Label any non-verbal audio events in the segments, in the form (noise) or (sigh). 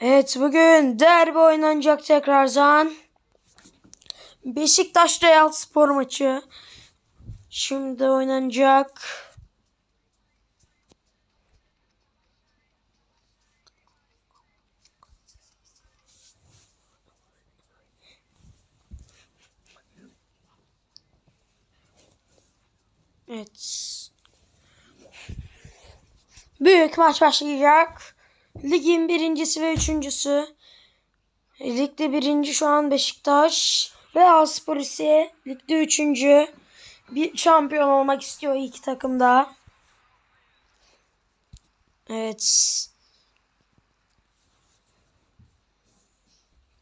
Evet bugün derbi oynanacak tekrardan. Beşiktaş Real Spor maçı. Şimdi oynanacak. Evet. Büyük maç başlayacak. Ligin birincisi ve üçüncüsü. Ligde birinci şu an Beşiktaş. Real Spor ise ligde üçüncü. Bir şampiyon olmak istiyor iki takım da. Evet.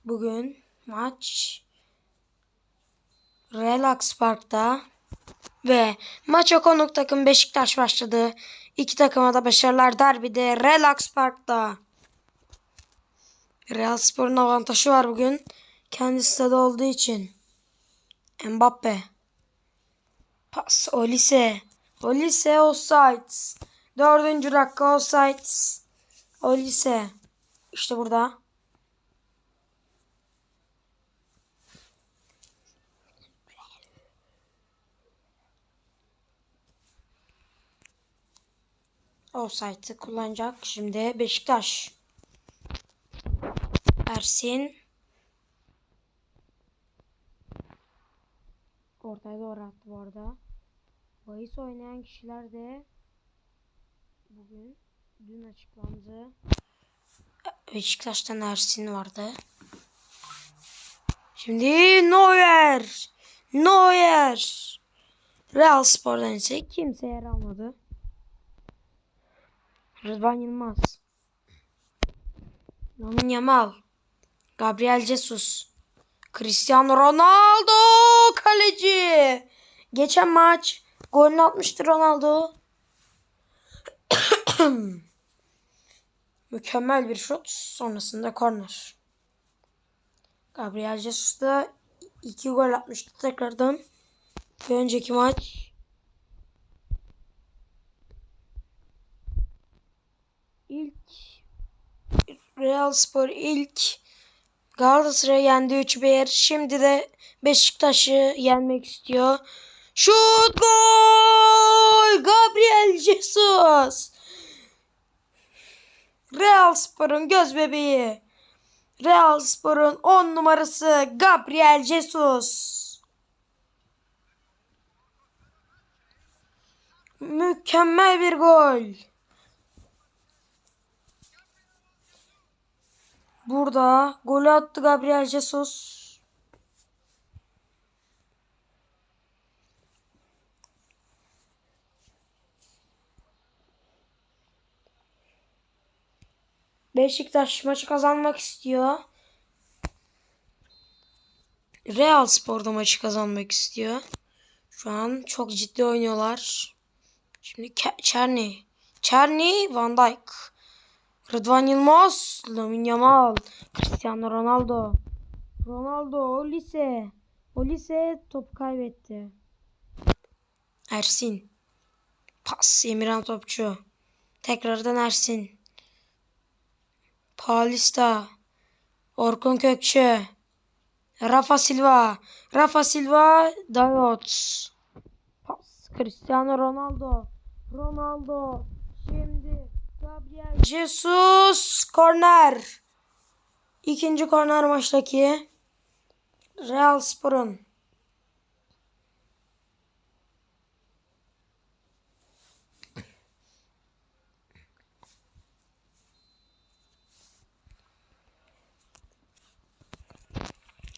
Bugün maç Relax Park'ta ve maça konuk takım Beşiktaş başladı. İki takıma da başarılar derbide Relax Park'ta. Real Spor'un avantajı var bugün. Kendi stadı olduğu için. Mbappe. Pas Olise. Olise offside. Dördüncü dakika offside. Olise. İşte burada. Offside'ı kullanacak. Şimdi Beşiktaş. Ersin. Ortaya doğru attı bu arada. Bahis oynayan kişiler de bugün dün açıklandı. Beşiktaş'tan Ersin vardı. Şimdi Neuer. Neuer. Real Spor'dan ise kimse yer almadı. Rıdvan Yılmaz. Lamin Yamal. Gabriel Jesus. Cristiano Ronaldo kaleci. Geçen maç golünü atmıştı Ronaldo. (coughs) Mükemmel bir şut. Sonrasında korner. Gabriel Jesus da iki gol atmıştı tekrardan. Bir önceki maç ilk Real Spor ilk Galatasaray'ı yendi 3-1. Şimdi de Beşiktaş'ı yenmek istiyor. Şut gol! Gabriel Jesus. Real Spor'un göz bebeği. Real Spor'un 10 numarası Gabriel Jesus. Mükemmel bir gol. Burada golü attı Gabriel Jesus. Beşiktaş maçı kazanmak istiyor. Real Spor'da maçı kazanmak istiyor. Şu an çok ciddi oynuyorlar. Şimdi Çerni. Çerni Van Dijk. Rıdvan Yılmaz, Lamin Yamal, Cristiano Ronaldo, Ronaldo, Olise, Olise top kaybetti. Ersin, pas Emirhan Topçu, tekrardan Ersin, Paulista, Orkun Kökçü, Rafa Silva, Rafa Silva, Dayot, pas Cristiano Ronaldo, Ronaldo, Jesus korner. İkinci korner maçtaki Real Spor'un.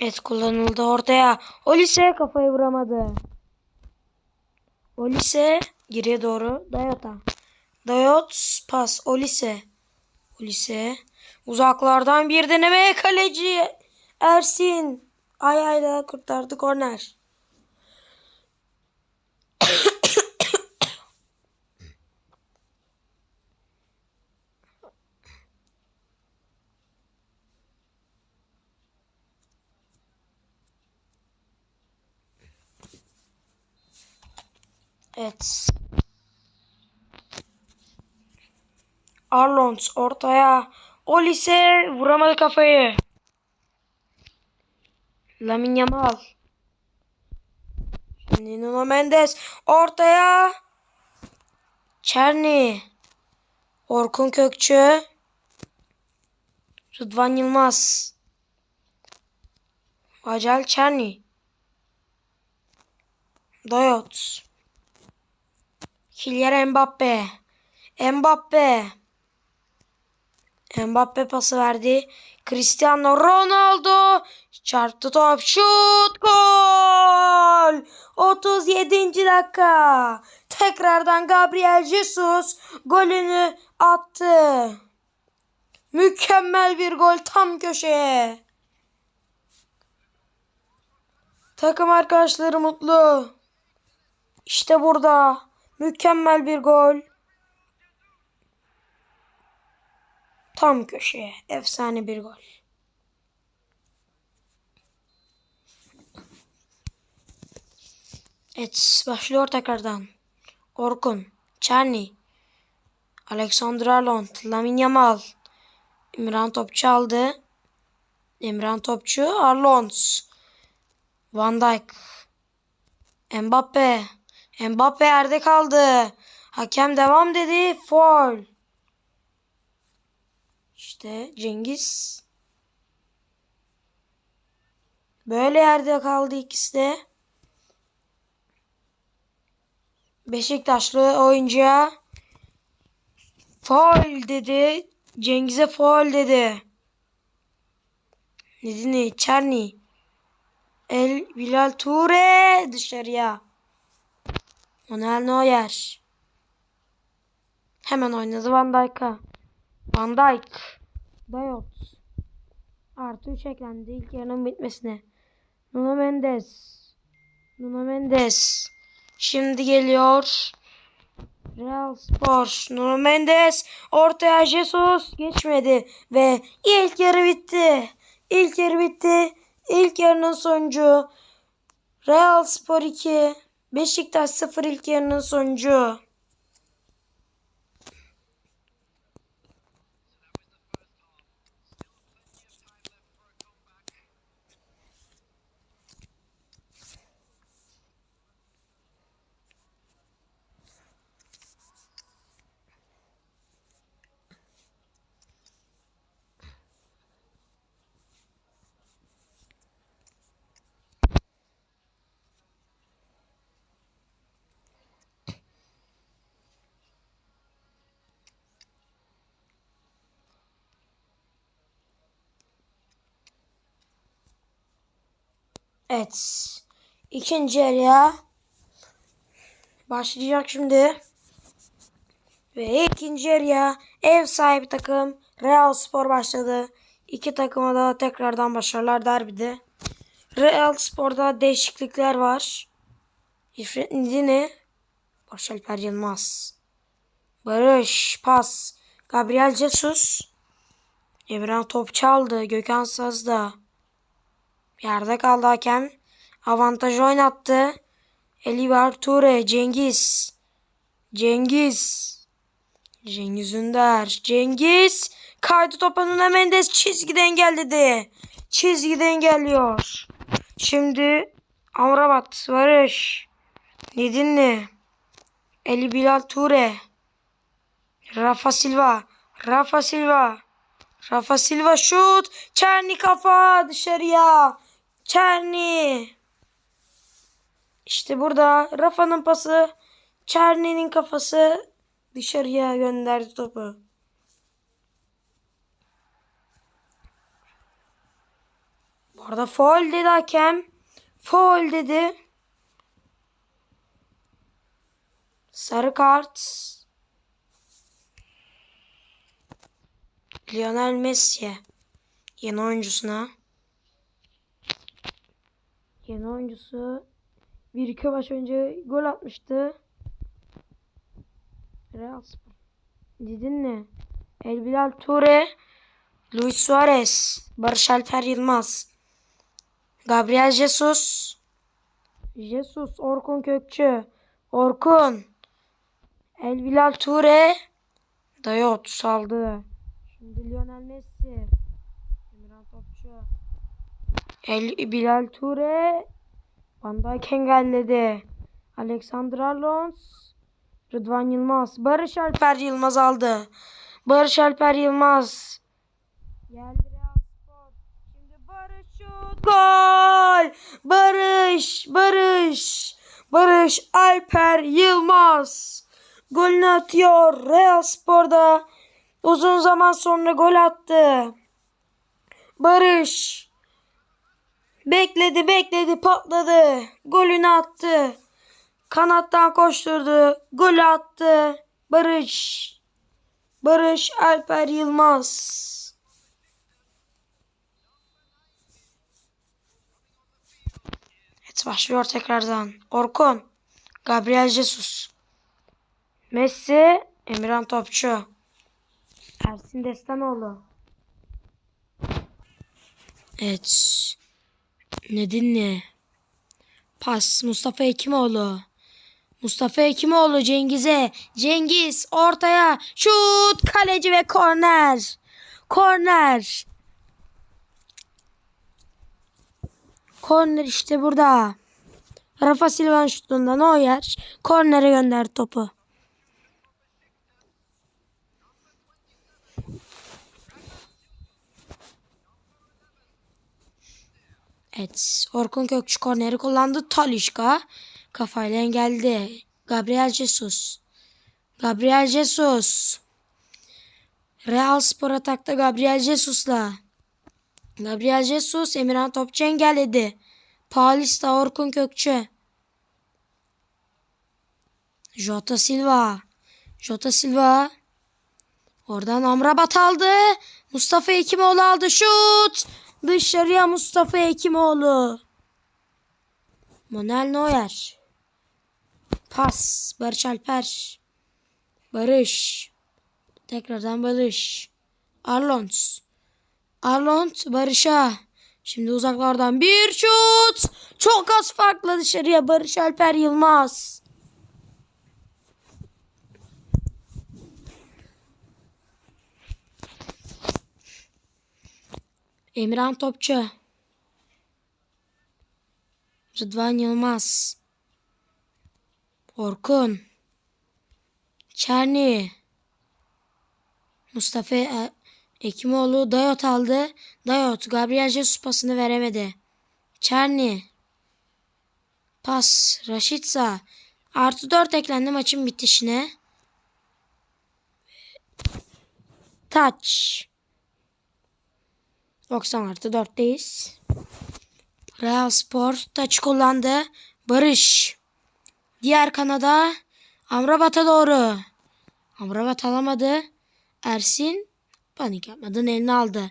Evet kullanıldı ortaya. Olise kafayı vuramadı. Olise geriye doğru Dayota. Dayot pas Olise. Olise uzaklardan bir deneme kaleci Ersin ayağıyla kurtardı korner. (coughs) evet. Arlons ortaya. Olise vuramadı kafayı. Lamin Yamal. Şimdi Nuno Mendes ortaya. Çerni. Orkun Kökçü. Rıdvan Yılmaz. Vacel Çerni. Dayot. Kylian Mbappe. Mbappe. Mbappe pası verdi. Cristiano Ronaldo çarptı top. Şut gol. 37. dakika. Tekrardan Gabriel Jesus golünü attı. Mükemmel bir gol tam köşeye. Takım arkadaşları mutlu. İşte burada mükemmel bir gol. Tam köşeye. Efsane bir gol. Evet başlıyor tekrardan. Orkun, Çerni, Alexander Arnold, Lamine Yamal, İmran Topçu aldı. İmran Topçu, Arlons, Van Dijk, Mbappe, Mbappe yerde kaldı. Hakem devam dedi. Foul. İşte Cengiz. Böyle yerde kaldı ikisi de. Beşiktaşlı oyuncuya faul dedi. Cengiz'e faul dedi. Nedini Çerni. El Bilal Ture dışarıya. Manuel Neuer. Hemen oynadı Van Dijk'a. Van Dijk. Dayot. Artı 3 eklendi ilk yarının bitmesine. Nuno Mendes. Nuno Mendes. Şimdi geliyor. Real Spor. Nuno Mendes. Ortaya Jesus. Geçmedi. Ve ilk yarı bitti. İlk yarı bitti. İlk yarının sonucu. Real Spor 2. Beşiktaş 0 ilk yarının sonucu. Evet. İkinci yarıya başlayacak şimdi. Ve ikinci yarıya ev sahibi takım Real Spor başladı. İki takıma da tekrardan başarılar derbide. Real Spor'da değişiklikler var. İfrit Ndine, Barış Alper Yılmaz, Barış, Pas, Gabriel Jesus, Emran top çaldı, Gökhan Sazda. Yerde kaldı hakem. Avantaj oynattı. Eliver Ture, Cengiz. Cengiz. Cengiz Ünder. Cengiz. Kaydı topa Nuno Mendes çizgide engelledi. Çizgide engelliyor. Şimdi Amrabat, Barış. Nedinli. Eli Bilal Ture. Rafa Silva. Rafa Silva. Rafa Silva şut. Çerni kafa dışarıya. Çerni. İşte burada Rafa'nın pası. Çerni'nin kafası dışarıya gönderdi topu. Bu arada faul dedi hakem. Faul dedi. Sarı kart. Lionel Messi'ye. Yeni oyuncusuna. Yeni oyuncusu bir iki maç önce gol atmıştı. Real Spor. Dedin ne? El Bilal Ture, Luis Suarez, Barış Alper Yılmaz, Gabriel Jesus, Jesus, Orkun Kökçü, Orkun, El Bilal Ture, Dayot saldı. Şimdi Lionel Messi. El Bilal Ture. Van Dijk engelledi. Alexander Arnold. Rıdvan Yılmaz. Barış Alper Yılmaz aldı. Barış Alper Yılmaz. Geldi Real. Şimdi Barış şut. Gol. Barış. Barış. Barış Alper Yılmaz. Golünü atıyor. Real Spor'da uzun zaman sonra gol attı. Barış. Bekledi bekledi patladı. Golünü attı. Kanattan koşturdu. Golü attı. Barış. Barış Alper Yılmaz. Evet başlıyor tekrardan. Orkun. Gabriel Jesus. Messi. Emirhan Topçu. Ersin Destanoğlu. Evet. Ne dinle? Pas Mustafa Ekimoğlu. Mustafa Ekimoğlu Cengiz'e. Cengiz ortaya. Şut kaleci ve korner. Korner. Korner işte burada. Rafa Silva'nın şutundan o yer. Kornere gönder topu. Evet. Orkun Kökçü korneri kullandı. Talişka kafayla engelledi. Gabriel Jesus. Gabriel Jesus. Real Spor atakta Gabriel Jesus'la. Gabriel Jesus Emirhan Topçu engelledi. Paulista Orkun Kökçü. Jota Silva. Jota Silva. Oradan Amrabat aldı. Mustafa Ekimoğlu aldı. Şut. Dışarıya Mustafa Ekimoğlu. Manuel Neuer. Pas. Barış Alper. Barış. Tekrardan Barış. Arlons. Arlont Barış'a. Şimdi uzaklardan bir şut. Çok az farkla dışarıya Barış Alper Yılmaz. Emirhan Topçu. Rıdvan Yılmaz. Orkun. Çerni. Mustafa e, Ekimoğlu Dayot aldı. Dayot Gabriel Jesus pasını veremedi. Çerni. Pas. Raşitsa. Artı 4 eklendi maçın bitişine. Touch. 90 artı 4'teyiz. Real Spor taç kullandı. Barış. Diğer kanada Amrabat'a doğru. Amrabat alamadı. Ersin panik yapmadan elini aldı.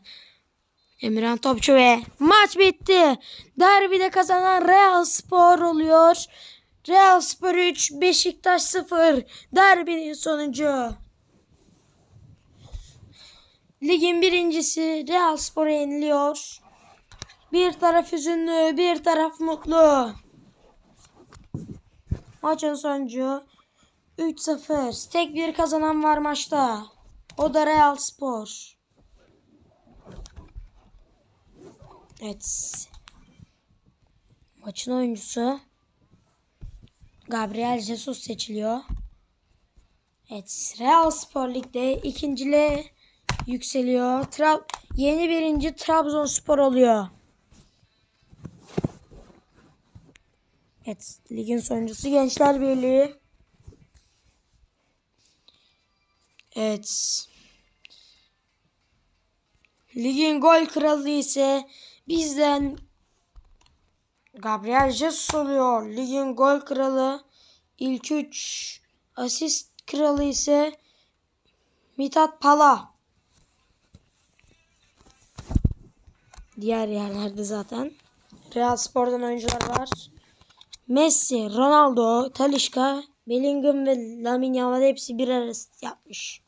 Emirhan Topçu ve maç bitti. Derbide kazanan Real Spor oluyor. Real Spor 3, Beşiktaş 0. Derbinin sonucu. Ligin birincisi Real Spor'a yeniliyor. Bir taraf hüzünlü, bir taraf mutlu. Maçın sonucu 3-0. Tek bir kazanan var maçta. O da Real Spor. Evet. Maçın oyuncusu Gabriel Jesus seçiliyor. Evet. Real Spor Lig'de ikinciliğe yükseliyor. Tra yeni birinci Trabzonspor oluyor. Evet. Ligin sonuncusu Gençler Birliği. Evet. Ligin gol kralı ise bizden Gabriel Jesus oluyor. Ligin gol kralı ilk 3 asist kralı ise Mithat Pala. Diğer yerlerde zaten. Real Spor'dan oyuncular var. Messi, Ronaldo, Talisca, Bellingham ve Lamine Yamal hepsi bir arası yapmış.